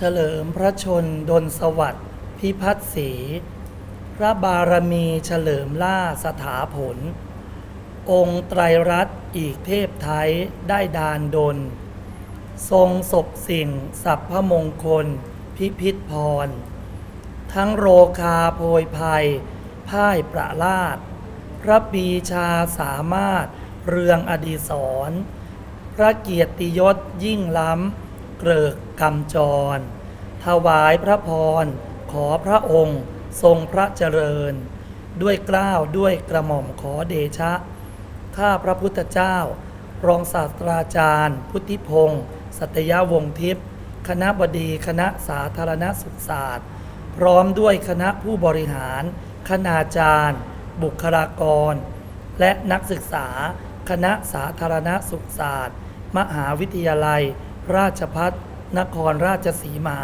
เฉลิมพระชนดลสวัสดิ์พิพัฒน์ศรีพระบารมีเฉลิมล่าสถาผล องค์ไตรรัตน์อีกเทพไทยได้ดานดล ทรงศพสิ่งสัพพมงคล พิพิธพร ทั้งโรคาโพยภัย พ่ายประลาด พระปีชาสามารถเรืองอดีศร พระเกียรติยศยิ่งล้ำ เกริกกำจร ถวายพระพร ขอพระองค์ ทรงพระเจริญ ด้วยกล้าวด้วยกระหม่อมขอเดชะ ข้าพระพุทธเจ้า รองศาสตราจารย์ พุทธิพงศ์สัตยาวงทิพย์คณะบดีคณะสาธารณสุขศาสตร์ พร้อมด้วยคณะผู้บริหาร คณาจารย์ บุคลากร และนักศึกษา คณะสาธารณสุขศาสตร์ มหาวิทยาลัย ราชพัฒนครราชสีมา